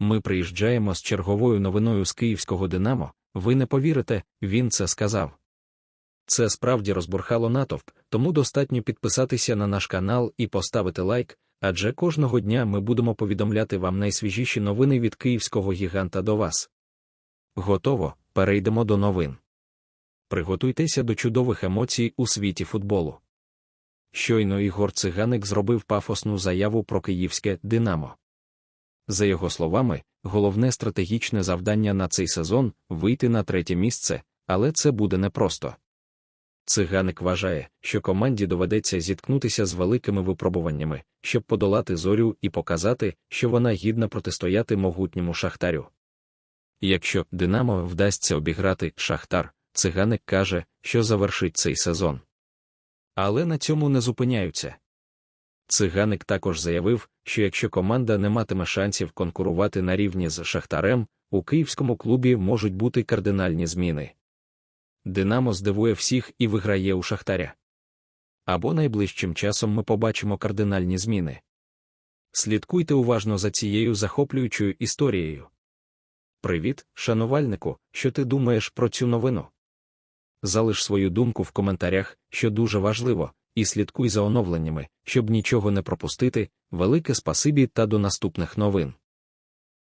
Ми приїжджаємо з черговою новиною з київського Динамо. Ви не повірите, він це сказав. Це справді розбурхало натовп, тому достатньо підписатися на наш канал і поставити лайк, адже кожного дня ми будемо повідомляти вам найсвіжіші новини від київського гіганта до вас. Готово, перейдемо до новин. Приготуйтеся до чудових емоцій у світі футболу. Щойно Ігор Циганик зробив пафосну заяву про київське Динамо. За його словами, головне стратегічне завдання на цей сезон вийти на третє місце, але це буде непросто. Циганик вважає, що команді доведеться зіткнутися з великими випробуваннями, щоб подолати зорю і показати, що вона гідна протистояти могутньому шахтарю. Якщо Динамо вдасться обіграти Шахтар, циганик каже, що завершить цей сезон. Але на цьому не зупиняються. Циганик також заявив, що якщо команда не матиме шансів конкурувати на рівні з Шахтарем, у київському клубі можуть бути кардинальні зміни. Динамо здивує всіх і виграє у Шахтаря. Або найближчим часом ми побачимо кардинальні зміни. Слідкуйте уважно за цією захоплюючою історією. Привіт, шанувальнику, що ти думаєш про цю новину? Залиш свою думку в коментарях, що дуже важливо, і слідкуй за оновленнями, щоб нічого не пропустити. Велике спасибі та до наступних новин.